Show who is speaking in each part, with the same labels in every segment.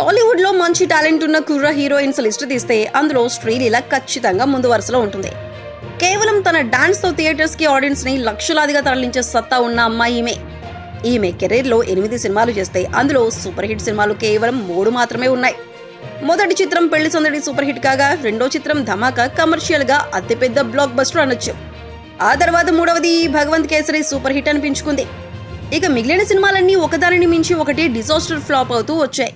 Speaker 1: టాలీవుడ్లో మంచి టాలెంట్ ఉన్న కుర్ర హీరోయిన్స్ లిస్ట్ తీస్తే అందులో శ్రీలీల ఖచ్చితంగా ముందు వరుసలో ఉంటుంది. కేవలం తన డాన్స్తో థియేటర్స్కి ఆడియన్స్ని లక్షలాదిగా తరలించే సత్తా ఉన్న అమ్మాయి ఈమె. ఈమె కెరీర్లో ఎనిమిది సినిమాలు చేస్తే అందులో సూపర్ హిట్ సినిమాలు కేవలం మూడు మాత్రమే ఉన్నాయి. మొదటి చిత్రం పెళ్ళి సందడి సూపర్ హిట్ కాగా రెండో చిత్రం ధమాకా కమర్షియల్గా అతిపెద్ద బ్లాక్ బస్టర్ అనొచ్చు. ఆ తర్వాత మూడవది భగవంత్ కేసరి సూపర్ హిట్ అనిపించుకుంది. ఇక మిగిలిన సినిమాలన్నీ ఒకదానిని మించి ఒకటి డిజాస్టర్ ఫ్లాప్ అవుతూ వచ్చాయి.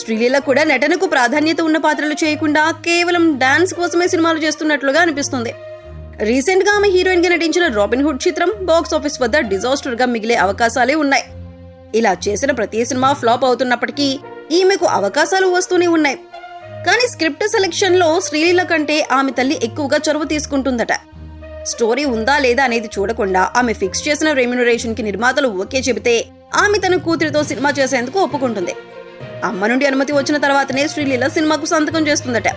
Speaker 1: శ్రీలీల కూడా నటనకు ప్రాధాన్యత ఉన్న పాత్రలు చేయకుండా కేవలం డాన్స్ కోసమే సినిమాలు చేస్తున్నట్లుగా అనిపిస్తుంది. రీసెంట్గా ఆమె హీరోయిన్గా నటించిన రాబిన్ హుడ్ చిత్రం బాక్స్ ఆఫీస్ వద్ద డిజాస్టర్గా మిగిలే అవకాశాలే ఉన్నాయి. ఇలా చేసిన ప్రతి సినిమా ఫ్లాప్ అవుతున్నప్పటికీ ఈమెకు అవకాశాలు వస్తూనే ఉన్నాయి. కానీ స్క్రిప్ట్ సెలెక్షన్లో శ్రీలీల కంటే ఆమె తల్లి ఎక్కువగా చొరవ తీసుకుంటుందట. స్టోరీ ఉందా లేదా అనేది చూడకుండా ఆమె ఫిక్స్ చేసిన రెమ్యునరేషన్కి నిర్మాతలు ఓకే చెబితే ఆమె తన కూతురితో సినిమా చేసేందుకు ఒప్పుకుంటుంది. అమ్మ నుండి అనుమతి వచ్చిన తర్వాతనే శ్రీలీల సినిమాకు సంతకం చేస్తుందట.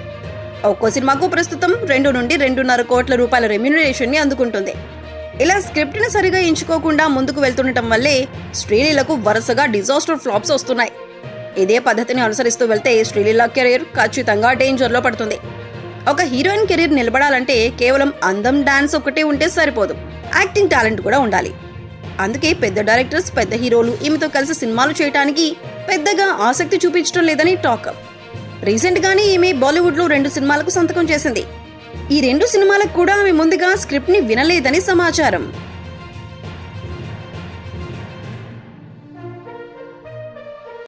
Speaker 1: ఒక్కో సినిమాకు ప్రస్తుతం రెండు నుండి రెండున్నర కోట్ల రూపాయల రెమ్యునరేషన్ని అందుకుంటుంది. ఇలా స్క్రిప్ట్ని సరిగా ఎంచుకోకుండా ముందుకు వెళ్తుండటం వల్లే శ్రీలీలకు వరుసగా డిజాస్టర్ ఫ్లాప్స్ వస్తున్నాయి. ఇదే పద్ధతిని అనుసరిస్తూ వెళ్తే శ్రీలీల కెరీర్ ఖచ్చితంగా డేంజర్లో పడుతుంది. ఒక హీరోయిన్ కెరీర్ నిలబడాలంటే కేవలం అందం డాన్స్ ఒకటే ఉంటే సరిపోదు. యాక్టింగ్ టాలెంట్ కూడా ఉండాలి. అందుకే పెద్ద డైరెక్టర్స్ పెద్ద హీరోలు ఈమెతో కలిసి సినిమాలు చేయడానికి పెద్దగా ఆసక్తి చూపించడం లేదని టాక్ రీసెంట్ గానే ఈమె బాలీవుడ్లో రెండు సినిమాలకు సంతకం చేసింది. ఈ రెండు సినిమాలకు కూడా ఆమె ముందుగా స్క్రిప్ట్ని వినలేదని సమాచారం.